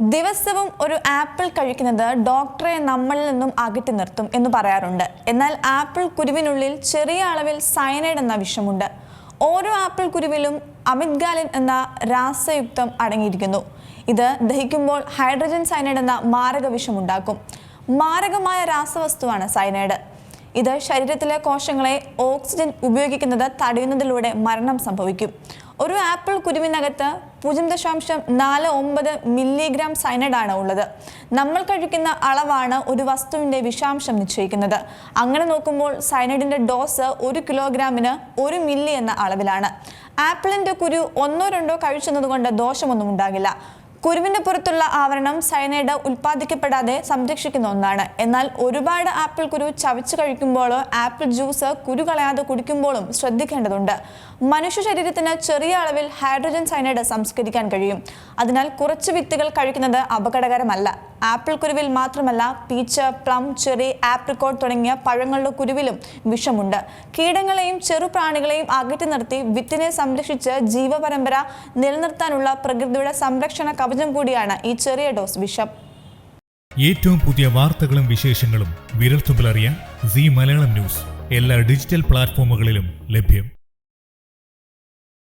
ദിവസവും ഒരു ആപ്പിൾ കഴിക്കുന്നത് ഡോക്ടറെ നമ്മളിൽ നിന്നും അകറ്റി നിർത്തും എന്ന് പറയാറുണ്ട്. എന്നാൽ ആപ്പിൾ കുരുവിനുള്ളിൽ ചെറിയ അളവിൽ സയനൈഡ് എന്ന വിഷമുണ്ട്. ഓരോ ആപ്പിൾ കുരുവിലും അമിത്ഗാലിൻ എന്ന രാസയുക്തം അടങ്ങിയിരിക്കുന്നു. ഇത് ദഹിക്കുമ്പോൾ ഹൈഡ്രജൻ സയനൈഡ് എന്ന മാരക വിഷമുണ്ടാക്കും. മാരകമായ രാസവസ്തുവാണ് സയനൈഡ് ഇത് ശരീരത്തിലെ കോശങ്ങളെ ഓക്സിജൻ ഉപയോഗിക്കുന്നത് തടയുന്നതിലൂടെ മരണം സംഭവിക്കും. ഒരു ആപ്പിൾ കുരുവിനകത്ത് പൂജ്യം ദശാംശം നാല് ഒമ്പത് മില്ലിഗ്രാം സൈനഡാണ് ഉള്ളത്. നമ്മൾ കഴിക്കുന്ന അളവാണ് ഒരു വസ്തുവിന്റെ വിഷാംശം നിശ്ചയിക്കുന്നത്. അങ്ങനെ നോക്കുമ്പോൾ സൈനഡിന്റെ ഡോസ് ഒരു കിലോഗ്രാമിന് ഒരു മില്ലി എന്ന അളവിലാണ്. ആപ്പിളിന്റെ കുരു ഒന്നോ രണ്ടോ കഴിച്ചെന്നതുകൊണ്ട് ദോഷമൊന്നും ഉണ്ടാകില്ല. കുരുവിന്റെ പുറത്തുള്ള ആവരണം സയനൈഡ് ഉൽപ്പാദിക്കപ്പെടാതെ സംരക്ഷിക്കുന്ന ഒന്നാണ്. എന്നാൽ ഒരുപാട് ആപ്പിൾ കുരു ചവച്ചു കഴിക്കുമ്പോഴോ ആപ്പിൾ ജ്യൂസ് കുരു കളയാതെ കുടിക്കുമ്പോഴും ശ്രദ്ധിക്കേണ്ടതുണ്ട്. മനുഷ്യ ശരീരത്തിന് ചെറിയ അളവിൽ ഹൈഡ്രജൻ സയനൈഡ് സംസ്കരിക്കാൻ കഴിയും. അതിനാൽ കുറച്ച് വിത്തുകൾ കഴിക്കുന്നത് അപകടകരമല്ല. ആപ്പിൾ കുരുവിൽ മാത്രമല്ല പീച്ച് പ്ലം ചെറി ആപ്രിക്കോട്ട് തുടങ്ങിയ പഴങ്ങളുടെ കുരുവിലും വിഷമുണ്ട്. കീടങ്ങളെയും ചെറുപ്രാണികളെയും അകറ്റി നിർത്തി വിത്തിനെ സംരക്ഷിച്ച് ജീവപരമ്പര നിലനിർത്താനുള്ള പ്രകൃതിയുടെ സംരക്ഷണ കവചം കൂടിയാണ് ഈ ചെറിയ ഡോസ് വിഷം. ഏറ്റവും പുതിയ വാർത്തകളും വിശേഷങ്ങളും വിരൽത്തുമ്പിലറിയാൻ സി മലയാളം ന്യൂസ്. എല്ലാ ഡിജിറ്റൽ പ്ലാറ്റ്ഫോമുകളിലും ലഭ്യം.